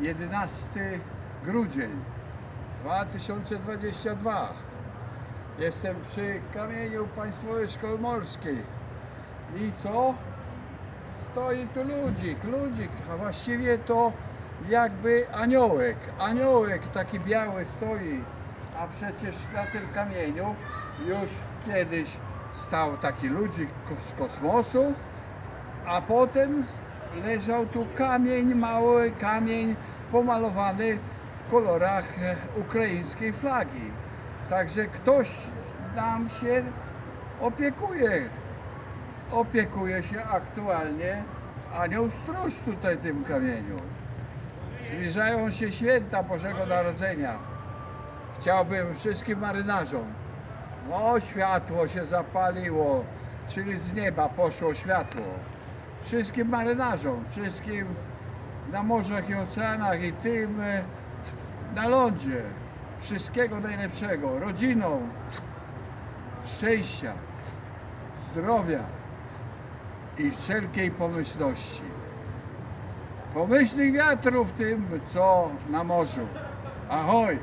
11 grudzień 2022. Jestem przy kamieniu Państwowej Szkoły Morskiej. I co? Stoi tu ludzik, ludzik, a właściwie to jakby aniołek. Aniołek taki biały stoi, a przecież na tym kamieniu już kiedyś stał taki ludzik z kosmosu, a potem leżał tu kamień, mały kamień pomalowany w kolorach e, ukraińskiej flagi. Także ktoś nam się opiekuje. Opiekuje się aktualnie anioł stróż tutaj tym kamieniu. Zbliżają się święta Bożego Narodzenia. Chciałbym wszystkim marynarzom, o światło się zapaliło, czyli z nieba poszło światło. Wszystkim marynarzom, wszystkim na morzach i oceanach i tym e, na lądzie. Wszystkiego najlepszego, rodzinom, szczęścia, zdrowia i wszelkiej pomyślności. Pomyślnych wiatrów tym, co na morzu. Ahoj!